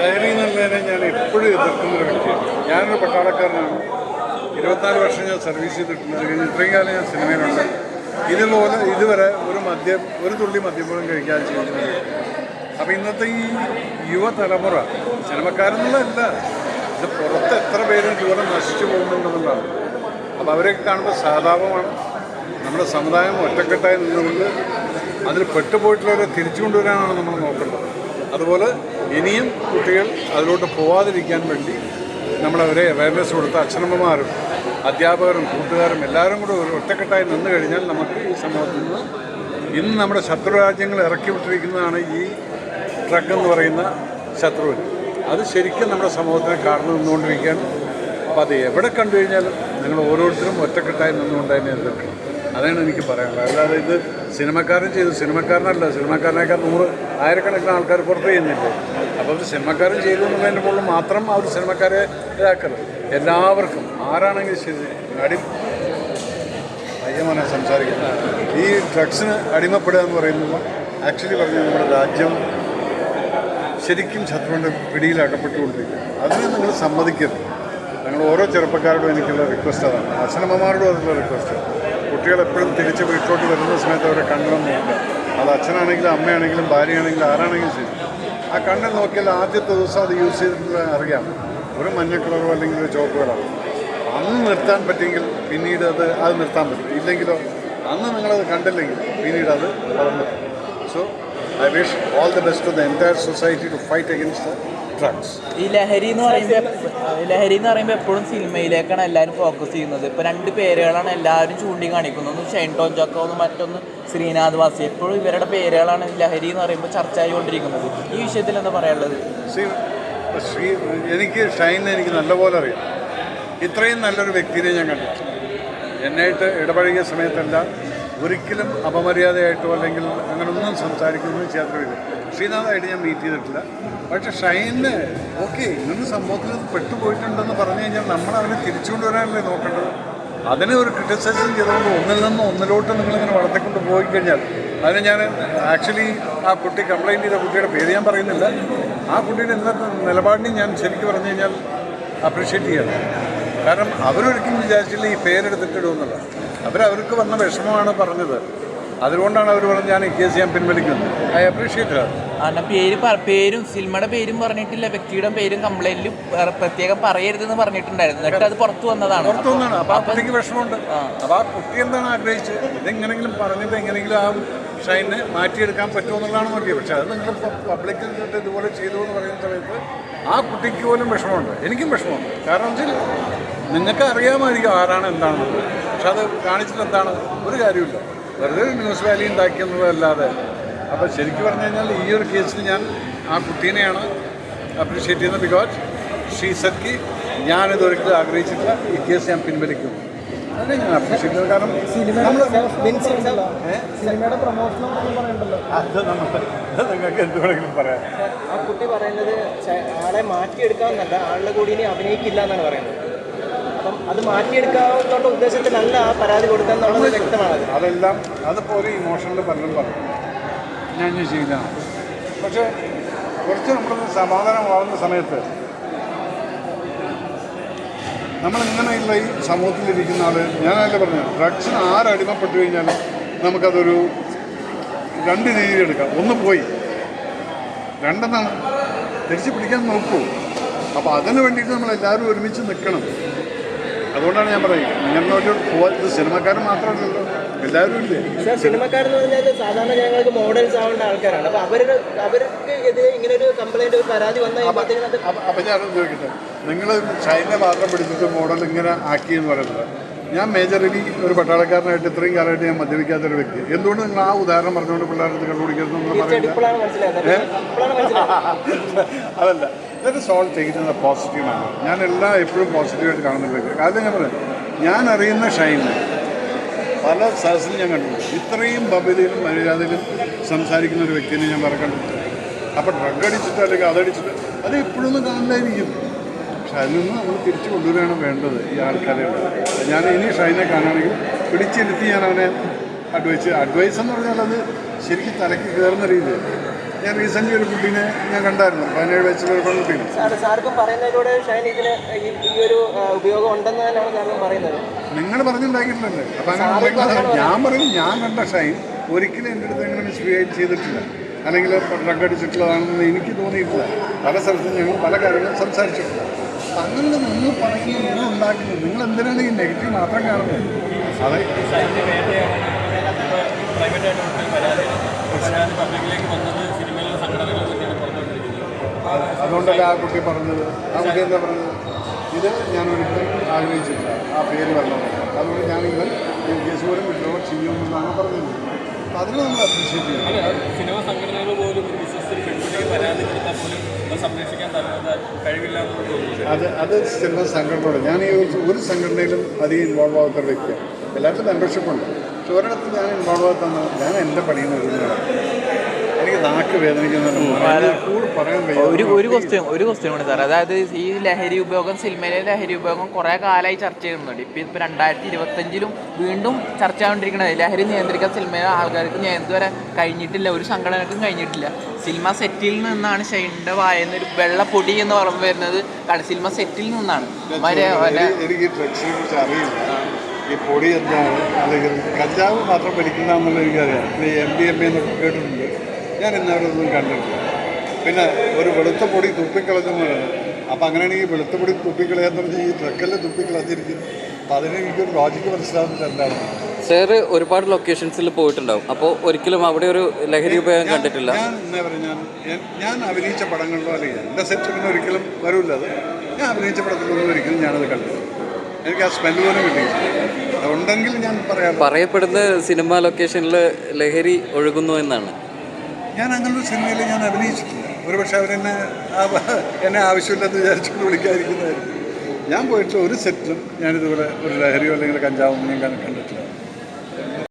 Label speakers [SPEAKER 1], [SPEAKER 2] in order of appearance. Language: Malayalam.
[SPEAKER 1] ലഹരി എന്നുള്ളതിനെ ഞാൻ എപ്പോഴും എതിർക്കുന്ന ഒരു വ്യക്തിയാണ്. ഞാനൊരു പട്ടാളക്കാരനാണ്. ഇരുപത്തിനാല് വർഷം ഞാൻ സർവീസ് ചെയ്തിട്ടുണ്ട്. ഇത്രയും കാലം ഞാൻ സിനിമയിലുണ്ട്. ഇതുപോലെ ഇതുവരെ ഒരു മദ്യം ഒരു തുള്ളി മദ്യം കഴിക്കാൻ ചെയ്യുന്നത് അപ്പം ഇന്നത്തെ ഈ യുവതലമുറ സിനിമക്കാരെന്നുള്ളതല്ല ഇത് പുറത്ത് എത്ര പേരും ഇതുപോലെ നശിച്ചു പോകുന്നുണ്ടെന്നുള്ളതാണ്. അപ്പോൾ അവരെയൊക്കെ കാണുമ്പോൾ സാധാരണമാണ് നമ്മുടെ സമുദായം ഒറ്റക്കെട്ടായി നിന്നുകൊണ്ട് അതിൽ പെട്ടുപോയിട്ടുള്ളവരെ തിരിച്ചു കൊണ്ടുവരാനാണ് നമ്മൾ നോക്കേണ്ടത്. അതുപോലെ ഇനിയും കുട്ടികൾ അതിലോട്ട് പോവാതിരിക്കാൻ വേണ്ടി നമ്മളവരെ അവയർനെസ് കൊടുത്ത് അച്ഛനമ്മമാരും അധ്യാപകരും കൂട്ടുകാരും എല്ലാവരും കൂടെ ഒരു ഒറ്റക്കെട്ടായി നിന്ന് കഴിഞ്ഞാൽ നമുക്ക് ഈ സമൂഹത്തിൽ നിന്ന് ഇന്ന് നമ്മുടെ ശത്രു രാജ്യങ്ങൾ ഇറക്കി വിട്ടിരിക്കുന്നതാണ് ഈ ഡ്രഗ് എന്ന് പറയുന്ന ശത്രുവിന്. അത് ശരിക്കും നമ്മുടെ സമൂഹത്തിന് കാരണം നിന്നുകൊണ്ടിരിക്കുകയാണ്. അപ്പോൾ അത് എവിടെ കണ്ടു കഴിഞ്ഞാലും നിങ്ങൾ ഓരോരുത്തരും ഒറ്റക്കെട്ടായി നിന്നുകൊണ്ട് തന്നെ അതാണ് എനിക്ക് പറയാനുള്ളത്. അല്ലാതെ ഇത് സിനിമക്കാരൻ ചെയ്തു. സിനിമക്കാരനല്ല. സിനിമക്കാരനേക്കാൾ നൂറ് ആയിരക്കണക്കിന് ആൾക്കാർ പുറത്ത് ചെയ്യുന്നില്ലേ? അപ്പോൾ സിനിമക്കാരൻ ചെയ്തു എന്നുള്ളതിന്റെ മുകളിൽ മാത്രം അവർ സിനിമക്കാരെ ഇതാക്കരുത്. എല്ലാവർക്കും ആരാണെങ്കിലും ശരി. അടി അയ്യമനെ സംസാരിക്കുന്നത് ഈ ഡ്രഗ്സിന് അടിമപ്പെടുക എന്ന് പറയുന്നത് ആക്ച്വലി പറഞ്ഞാൽ നമ്മുടെ രാജ്യം ശരിക്കും ശത്രുവിന്റെ പിടിയിൽ അകപ്പെട്ടുകൊണ്ടിരിക്കുക അതിനെ നിങ്ങൾ സമ്മതിക്കരുത്. ഞങ്ങൾ ഓരോ ചെറുപ്പക്കാരോടും എനിക്കുള്ള റിക്വസ്റ്റ് അതാണ്. അച്ഛനമ്മമാരോടും അതിനുള്ള റിക്വസ്റ്റ് കുട്ടികൾ എപ്പോഴും തിരിച്ച് വീട്ടിലോട്ട് വരുന്ന സമയത്ത് അവരെ കണ്ണിലും നോക്കുക. അത് അച്ഛനാണെങ്കിലും അമ്മയാണെങ്കിലും ഭാര്യയാണെങ്കിലും ആരാണെങ്കിലും ശരി. ആ കണ്ണിൽ നോക്കിയാൽ ആദ്യത്തെ ദിവസം അത് യൂസ് ചെയ്തിട്ടുള്ള അറിയാം. ഒരു മഞ്ഞ കളറോ അല്ലെങ്കിൽ ഒരു ചുവപ്പ് കളറോ അന്ന് നിർത്താൻ പറ്റിയെങ്കിൽ പിന്നീട് അത് അത് നിർത്താൻ പറ്റും. ഇല്ലെങ്കിലോ അന്ന് നിങ്ങളത് കണ്ടില്ലെങ്കിൽ പിന്നീട് അത് വളർന്നു so I wish all the best to the entire society to fight against drugs
[SPEAKER 2] ഈ ലഹരി എന്ന് പറയുമ്പോൾ ലഹരി എന്ന് പറയുമ്പോൾ എപ്പോഴും സിനിമയിലേക്കാണ് എല്ലാവരും ഫോക്കസ് ചെയ്യുന്നത്. ഇപ്പോൾ രണ്ട് പേരുകളാണ് എല്ലാവരും ചൂണ്ടി കാണിക്കുന്നത്. ഒന്ന് ഷൈൻ ടോൺ ജോക്കോ ഒന്ന് മറ്റൊന്ന് ശ്രീനാഥ് വാസി. എപ്പോഴും ഇവരുടെ പേരുകളാണ് ലഹരി എന്ന് പറയുമ്പോൾ ചർച്ച ആയിക്കൊണ്ടിരിക്കുന്നത് ഈ വിഷയത്തിൽ എന്താ പറയാനുള്ളത്?
[SPEAKER 1] ശ്രീ എനിക്ക് ഷൈനെ എനിക്ക് നല്ലപോലെ അറിയാം. ഇത്രയും നല്ലൊരു വ്യക്തിനെ ഞാൻ കണ്ടു എന്നായിട്ട് ഇടപഴകിയ സമയത്തെല്ലാം ഒരിക്കലും അപമര്യാദയായിട്ടോ അല്ലെങ്കിൽ അങ്ങനെ അങ്ങനൊന്നും സംസാരിക്കുന്നു ചെയ്യാത്തതില്ല ശ്രീനാഥായിട്ട് ഞാൻ മീറ്റ് ചെയ്തിട്ടില്ല. പക്ഷെ ഷൈന് ഓക്കെ ഇങ്ങനെ സംഭവത്തിൽ പെട്ടുപോയിട്ടുണ്ടെന്ന് പറഞ്ഞു കഴിഞ്ഞാൽ നമ്മൾ അവനെ തിരിച്ചു വരാനല്ലേ നോക്കേണ്ടത്? അതിനെ ഒരു ക്രിറ്റിസൈസും ചെയ്തുകൊണ്ട് ഒന്നിൽ നിന്ന് ഒന്നിലോട്ട് നിങ്ങളിങ്ങനെ വളർത്തിക്കൊണ്ട് പോയി കഴിഞ്ഞാൽ അതിന് ഞാൻ ആക്ച്വലി ആ കുട്ടി കംപ്ലൈന്റ് ചെയ്ത കുട്ടിയുടെ പേര് ഞാൻ പറയുന്നില്ല. ആ കുട്ടിയുടെ ഇന്നത്തെ നിലപാടിനെ ഞാൻ ശരിക്കും പറഞ്ഞു കഴിഞ്ഞാൽ അപ്രീഷിയേറ്റ് ചെയ്യണം. കാരണം അവരൊരിക്കലും വിചാരിച്ചില്ല ഈ പേരെടുത്തിട്ടിടുമെന്നുള്ളത്. അവരവർക്ക് വന്ന വിഷമമാണ് പറഞ്ഞത്. അതുകൊണ്ടാണ് അവർ പറഞ്ഞത് ഞാൻ ഈ കേസ് ഞാൻ പിൻവലിക്കുന്നത്. ഐ അപ്രീഷിയേറ്റ്
[SPEAKER 2] ആ പേര് പേരും സിനിമയുടെ പേരും പറഞ്ഞിട്ടില്ല. വ്യക്തിയുടെ പേരും കംപ്ലൈന്റിലും പ്രത്യേകം പറയരുതെന്ന് പറഞ്ഞിട്ടുണ്ടായിരുന്നു. എന്നിട്ട് അത് പുറത്തു വന്നതാണ്.
[SPEAKER 1] പുറത്തു വന്നതാണ്. അപ്പോൾ ആ കുട്ടിക്ക് വിഷമമുണ്ട്. അപ്പോൾ ആ കുട്ടി എന്താണ് ആഗ്രഹിച്ചത്? ഇതെങ്ങനെങ്കിലും പറഞ്ഞിട്ട് എങ്ങനെങ്കിലും ആ ഷൈനെ മാറ്റിയെടുക്കാൻ പറ്റുമോ എന്നുള്ളതാണ് നോക്കിയത് പക്ഷേ അത് നിങ്ങൾ പബ്ലിക്കിൽ നിന്നിട്ട് ഇതുപോലെ ചെയ്തു എന്ന് പറയുന്ന സമയത്ത് ആ കുട്ടിക്ക് പോലും വിഷമമുണ്ട്. എനിക്കും വിഷമമുണ്ട്. കാരണം വെച്ചാൽ നിങ്ങൾക്ക് അറിയാമായിരിക്കും ആരാണ് എന്താണെന്നുള്ളത്. പക്ഷെ അത് കാണിച്ചിട്ട് എന്താണ്? ഒരു കാര്യമില്ല വെറുതെ ന്യൂസ് വാലി ഉണ്ടാക്കിയെന്നുള്ളതല്ലാതെ. അപ്പോൾ ശരിക്കും പറഞ്ഞു കഴിഞ്ഞാൽ ഈ ഒരു കേസിൽ ഞാൻ ആ കുട്ടീനെയാണ് അപ്രീഷിയേറ്റ് ചെയ്യുന്നത് ബിക്കോസ് ഷീ സഖി ഞാനിത് ഒരിക്കലും ആഗ്രഹിച്ചിട്ടില്ല. ഈ കേസ് ഞാൻ പിൻവലിക്കുന്നു അതിനെ ഞാൻ അപ്രീഷിയേറ്റ് ചെയ്യുന്നത്. കാരണം
[SPEAKER 3] സിനിമയുടെ പ്രൊമോഷനും
[SPEAKER 1] അത് നിങ്ങൾക്ക് എന്ത് വേണമെങ്കിലും പറയാം.
[SPEAKER 3] ആ കുട്ടി പറയുന്നത് ആളെ മാറ്റിയെടുക്കാമെന്നല്ല ആളുടെ കൂടി ഇനി അഭിനയിക്കില്ല എന്നാണ് പറയുന്നത്. അപ്പം അത് മാറ്റിയെടുക്കാവുന്ന ഉദ്ദേശത്തിലല്ല പരാതി കൊടുക്കാന്നുള്ളത് വ്യക്തമാണ്
[SPEAKER 1] അതെല്ലാം അതുപോലെ ഇമോഷണൽ പലരും പറഞ്ഞു. ഞാൻ ചെയ്യില്ല പക്ഷേ കുറച്ച് നമ്മളൊന്ന് സമാധാനമാവുന്ന സമയത്ത് നമ്മൾ നമ്മളിങ്ങനെയുള്ള ഈ സമൂഹത്തിലിരിക്കുന്ന ആൾ ഞാനല്ലേ പറഞ്ഞു ഡ്രഗ്സിന് ആരടിമപ്പെട്ടു കഴിഞ്ഞാലും നമുക്കതൊരു രണ്ട് രീതിയിൽ എടുക്കാം. ഒന്ന് പോയി. രണ്ടെന്നാണ് തിരിച്ച് പിടിക്കാൻ നോക്കൂ. അപ്പോൾ അതിന് വേണ്ടിയിട്ട് നമ്മൾ എല്ലാവരും ഒരുമിച്ച് നിൽക്കണം അതുകൊണ്ടാണ് ഞാൻ പറയുന്നത്. പോവാ ഇത് സിനിമക്കാരൻ മാത്രമല്ലല്ലോ. എല്ലാവരും ഇല്ലേ?
[SPEAKER 3] സാർ സിനിമക്കാരെന്ന് പറഞ്ഞാൽ സാധാരണ ജനങ്ങൾക്ക് മോഡൽസ് ആവേണ്ട ആൾക്കാരാണ്. അപ്പൊ അവരുടെ അവർക്ക് എതിരെ ഇങ്ങനെ ഒരു കംപ്ലൈന്റ് ഒരു പരാതി വന്നാൽ
[SPEAKER 1] അപ്പൊ ഞാൻ ചോദിക്കട്ടെ. നിങ്ങൾ ചൈന മാത്രം പിടിച്ചിട്ട് മോഡൽ ഇങ്ങനെ ആക്കി എന്ന് പറയുന്നത്. ഞാൻ മേജറിലി ഒരു പട്ടാളക്കാരനായിട്ട് ഇത്രയും കാലമായിട്ട് ഞാൻ മദ്യപിക്കാത്ത ഒരു വ്യക്തി. എന്തുകൊണ്ട് നിങ്ങൾ ആ ഉദാഹരണം പറഞ്ഞുകൊണ്ട് പിള്ളേർക്ക് കണ്ടുപിടിക്കരുതെന്ന് പറയില്ല?
[SPEAKER 3] ഇപ്പോഴാണ് മനസ്സിലായത്
[SPEAKER 1] is all solve positive manner ഞാൻ എല്ലാം എപ്പോഴും പോസിറ്റീവായിട്ട് കാണുന്ന ഒരു കാര്യം ഞാൻ പറയാം. ഞാൻ അറിയുന്ന ഷൈന് പല സദസ്സിലും ഞാൻ കണ്ടിട്ടുണ്ട്. ഇത്രയും ഭവ്യതയിലും മര്യാദയിലും സംസാരിക്കുന്ന ഒരു വ്യക്തിനെ ഞാൻ വേറെ കണ്ടിട്ടുണ്ട് അപ്പോൾ ഡ്രഗ് അടിച്ചിട്ട് അല്ലെങ്കിൽ അതടിച്ചിട്ട് അത് എപ്പോഴൊന്നും കാണില്ലായിരിക്കും പക്ഷെ അതിൽ നിന്ന് നമ്മൾ തിരിച്ചു കൊണ്ടുവരികയാണ് വേണ്ടത് ഈ ആൾക്കാരെ ഞാൻ ഇനി ഷൈനെ കാണുകയാണെങ്കിൽ പിടിച്ചിരുത്തി ഞാൻ അവനെ അഡ്വൈസ് അഡ്വൈസ് എന്ന് പറഞ്ഞാൽ അത് ശരിക്കും തലയ്ക്ക് കയറുന്ന രീതിയിൽ ഞാൻ റീസെന്റ് ഒരു കുട്ടീനെ ഞാൻ കണ്ടായിരുന്നു. പതിനേഴ് വയസ്സുള്ള ഒരു പെൺകുട്ടീനെ.
[SPEAKER 3] സാർ സാർക്കും പറയുന്നതിലൂടെ ഷൈൻ ഇതിന് ഈ ഒരു ഉപയോഗം ഉണ്ടെന്ന് തന്നെയാണ് സാറിനും പറയുന്നത്.
[SPEAKER 1] നിങ്ങൾ പറഞ്ഞുണ്ടാക്കിയിട്ടുണ്ട് അപ്പം അങ്ങനെ ഞാൻ പറയും ഞാൻ കണ്ട ഷൈൻ ഒരിക്കലും എന്റെ അടുത്ത് എങ്ങനെ മിസ്ബിഹേവ് ചെയ്തിട്ടില്ല. അല്ലെങ്കിൽ ഡ്രഗ് അടിച്ചിട്ടുള്ളതാണെന്ന് എനിക്ക് തോന്നിയിട്ടില്ല. പല സ്ഥലത്തും ഞങ്ങൾ പല കാര്യങ്ങളും സംസാരിച്ചിട്ടില്ല അപ്പം അങ്ങനെ നിങ്ങൾ പറയുന്നത് നിങ്ങൾ ഉണ്ടാക്കുന്നത് നിങ്ങൾ എന്തിനാണ് ഈ നെഗറ്റീവ് മാത്രം കാണുന്നത്? അതെ. അത് അതുകൊണ്ടല്ല ആ കുട്ടി പറഞ്ഞത്? ആ കുട്ടി എന്താ പറഞ്ഞത്? ഇത് ഞാൻ ഒരിക്കലും ആഗ്രഹിച്ചിട്ടില്ല ആ പേര് വരണം അതുകൊണ്ട് ഞാൻ ഇവൻ കേസ് പോലും വിഡ്രോ ചെയ്യുമെന്നാണ് പറഞ്ഞത്. അപ്പം അതിന് നമ്മൾ അപ്രീഷിയേറ്റ് ചെയ്യണം.
[SPEAKER 4] സിനിമ സംഘടനകൾ പോലും ഒരു വിശ്വസ്തരി പെൺകുട്ടിക്ക് പരാതി കൊടുത്താൽ പോലും അത് സംരക്ഷിക്കാൻ കഴിവില്ല
[SPEAKER 1] അത് അത് സിനിമ സംഘടനയോട്. ഞാൻ ഈ ഒരു- സംഘടനയിലും അധികം ഇൻവോൾവ് ആവാത്ത വ്യക്തിയാണ്. എല്ലാവർക്കും മെമ്പർഷിപ്പ് ഉണ്ട് ഒരിടത്ത് ഞാൻ ഇൻവോൾവ് തന്നെ. ഞാൻ എന്റെ പണിയിൽ നിന്ന് എനിക്ക് നാക്ക്
[SPEAKER 2] ഒരു ഒരു ക്വസ്റ്റ്യൻ ഒരു ക്വസ്റ്റ്യൻ കൂടി സാർ അതായത് ഈ ലഹരി ഉപയോഗം സിനിമയിലെ ലഹരി ഉപയോഗം കുറേ കാലമായി ചർച്ച ചെയ്യുന്നുണ്ട്. ഇപ്പം ഇപ്പം രണ്ടായിരത്തി ഇരുപത്തഞ്ചിലും വീണ്ടും ചർച്ച ആകൊണ്ടിരിക്കുന്നത് ലഹരി നിയന്ത്രിക്കാൻ സിനിമയിലെ ആൾക്കാർക്ക് ഞാൻ ഇതുവരെ കഴിഞ്ഞിട്ടില്ല. ഒരു സംഘടനക്കും കഴിഞ്ഞിട്ടില്ല. സിനിമ സെറ്റിൽ നിന്നാണ് ഷൈന്റെ വായന ഒരു വെള്ളപ്പൊടി എന്ന് പറഞ്ഞു വരുന്നത്. സിനിമ സെറ്റിൽ നിന്നാണ്.
[SPEAKER 1] എനിക്ക് എനിക്ക് ഡ്രഗ്സിനെ കുറിച്ച് അറിയില്ല. ഈ പൊടി എന്താണ് അല്ലെങ്കിൽ കഞ്ചാവ് മാത്രം വലിക്കുന്നതാണെന്നുള്ള എനിക്കറിയാം. ഈ എം ഡി എം എന്നൊക്കെ കേട്ടിട്ടുണ്ട്. ഞാൻ ഇന്നവരെ ഒന്നും കണ്ടിട്ടില്ല. പിന്നെ ഒരു വെളുത്ത പൊടി തുപ്പിക്കളഞ്ഞെന്നാണ് അപ്പം അങ്ങനെയാണെങ്കിൽ വെളുത്ത പൊടി തുപ്പിക്കളയാന്ന് പറഞ്ഞാൽ ഈ ട്രക്കല്ലേ തുപ്പിക്കളഞ്ഞിരിക്കുന്നു. അപ്പം അതിന് എനിക്കൊരു ലോജിക്ക് മനസ്സിലാവുന്നില്ല എന്താണ്?
[SPEAKER 5] സാറ് ഒരുപാട് ലൊക്കേഷൻസിൽ പോയിട്ടുണ്ടാവും. അപ്പോൾ ഒരിക്കലും അവിടെ ഒരു ലഹരി ഉപയോഗം കണ്ടിട്ടില്ല.
[SPEAKER 1] ഞാൻ എന്താ പറയുക ഞാൻ ഞാൻ- അഭിനയിച്ച പടങ്ങളിലോ അല്ലെങ്കിൽ എന്റെ സെറ്റിൽ ഒരിക്കലും വരില്ല അത്. ഞാൻ അഭിനയിച്ച പടത്തിലൊന്നും ഒരിക്കലും ഞാനത് കണ്ടില്ല എനിക്ക് ആ സ്മെല്ല് പോലും കിട്ടി ഉണ്ടെങ്കിൽ ഞാൻ പറയാം.
[SPEAKER 5] പറയപ്പെടുന്ന സിനിമ ലൊക്കേഷനിൽ ലഹരി ഒഴുകുന്നു എന്നാണ്.
[SPEAKER 1] ഞാൻ അങ്ങനൊരു സിനിമയിൽ ഞാൻ അഭിനയിച്ചിട്ടില്ല. ഒരുപക്ഷെ അവരെന്നെ എന്നെ ആവശ്യമില്ലെന്ന് വിചാരിച്ചുകൊണ്ട് വിളിക്കാതിരിക്കുന്നതായിരിക്കും. ഞാൻ പോയിട്ട് ഒരു സെറ്റിലും ഞാനിതുപോലെ ഒരു ലഹരിയോ അല്ലെങ്കിൽ കഞ്ചാവോ ഞാൻ കണ്ടിട്ടില്ല.